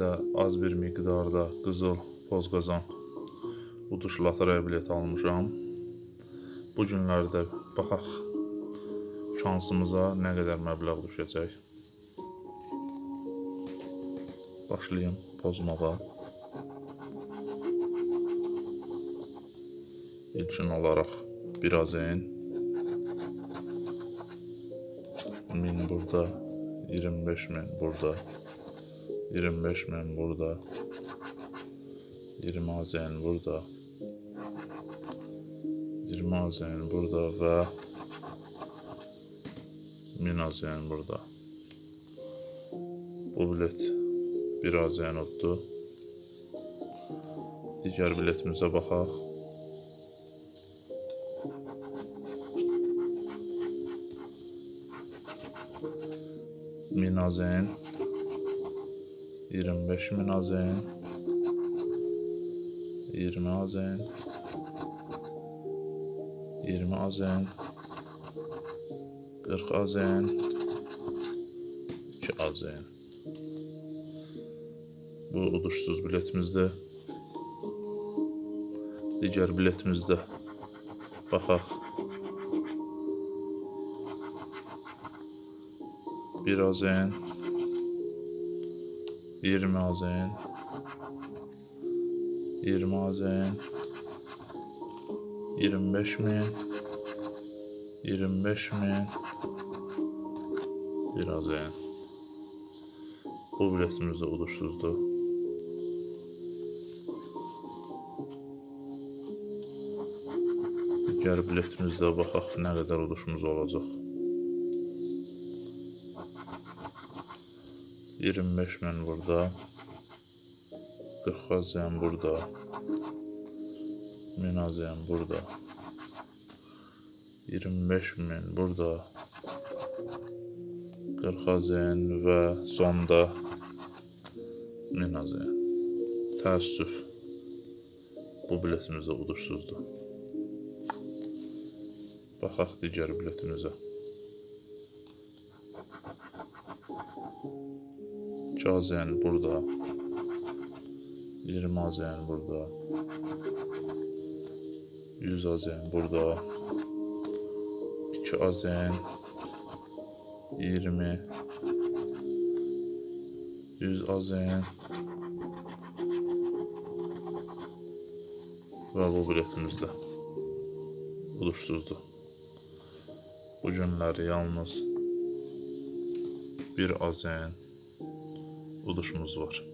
də az bir miqdarda qızıl pozqazan uduş lotereya bileti almışam. Bu günlərdə baxaq şansımıza nə qədər məbləğ düşəcək. Başlayım pozmağa. İlkin olaraq biraz en 1000 burada, 25 min burada, 25 min burada, 20 azen burada, 20 azen burada və 1000 azen burada. Bu bilet bir azen uddu. Digər biletimizə baxaq. Minazen 25 minazen 20 azen 20 azen 40 azen 2 azen Bu uduşsuz biletimizde Digər biletimizdə baxaq. Bir azen 20 azen 20 azen 25 min 25 min bir azen bu biletimiz de uduşsuzdu. Digər biletimizdə baxaq nə qədər uduşumuz olacaq. 25 min burada. 40 azen burada. 1000 azen burada. 25 min burada. 40 azen və sonda 1000 azen. Təəssüf. Bu biletimiz də uduşsuzdur. Baxaq digər biletimizə. 2 azen burada. 20 azen burada. 100 azen burada. 2 azen 20 100 azen ve bu biletimizde buluşsuzdu. Bu günler yalnız bir azen uduşumuz var.